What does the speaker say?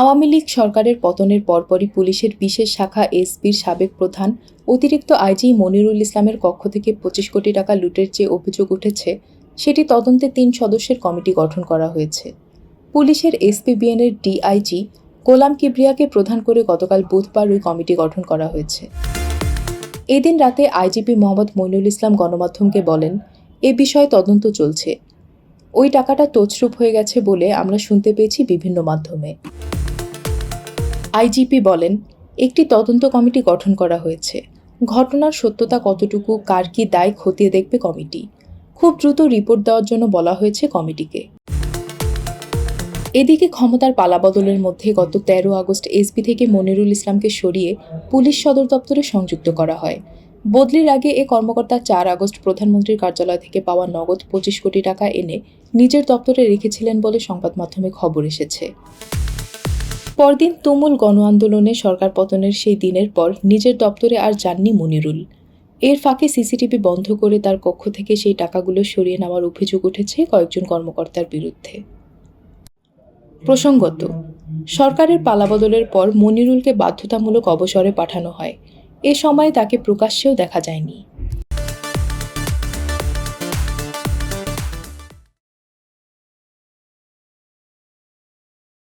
আওয়ামী লীগ সরকারের পতনের পরপরই পুলিশের বিশেষ শাখা এসপির সাবেক প্রধান, অতিরিক্ত আইজি মনিরুল ইসলামের কক্ষ থেকে পঁচিশ কোটি টাকা লুটের যে অভিযোগ উঠেছে, সেটি তদন্তে তিন সদস্যের কমিটি গঠন করা হয়েছে। পুলিশের এসপিবিএনের ডিআইজি গোলাম কিবরিয়াকে প্রধান করে গতকাল বুধবার ওই কমিটি গঠন করা হয়েছে। এদিন রাতে আইজিপি মোহাম্মদ মইনুল ইসলাম গণমাধ্যমকে বলেন, এ বিষয়ে তদন্ত চলছে। ওই টাকাটা তছরূপ হয়ে গেছে বলে আমরা শুনতে পেয়েছি বিভিন্ন মাধ্যমে। আইজিপি বলেন, একটি তদন্ত কমিটি গঠন করা হয়েছে। ঘটনার সত্যতা কতটুকু, কার কি দায় খতিয়ে দেখবে কমিটি। খুব দ্রুত রিপোর্ট দেওয়ার জন্য বলা হয়েছে কমিটিকে। এদিকে ক্ষমতার পালাবদলের মধ্যে গত তেরো আগস্ট এসপি থেকে মনিরুল ইসলামকে সরিয়ে পুলিশ সদর দপ্তরে সংযুক্ত করা হয়। বদলির আগে এ কর্মকর্তা চার আগস্ট প্রধানমন্ত্রীর কার্যালয় থেকে পাওয়া নগদ পঁচিশ কোটি টাকা এনে নিজের দপ্তরে রেখেছিলেন বলে সংবাদ মাধ্যমে খবর এসেছে। পরদিন তুমুল গণ আন্দোলনে সরকার পতনের সেই দিনের পর নিজের দপ্তরে আর যাননি মনিরুল। এর ফাঁকে সিসিটিভি বন্ধ করে তার কক্ষ থেকে সেই টাকাগুলো সরিয়ে নেওয়ার অভিযোগ উঠেছে কয়েকজন কর্মকর্তার বিরুদ্ধে। প্রসঙ্গত, সরকারের পালাবদলের পর মনিরুলকে বাধ্যতামূলক অবসরে পাঠানো হয়। এ সময় তাকে প্রকাশ্যেও দেখা যায়নি।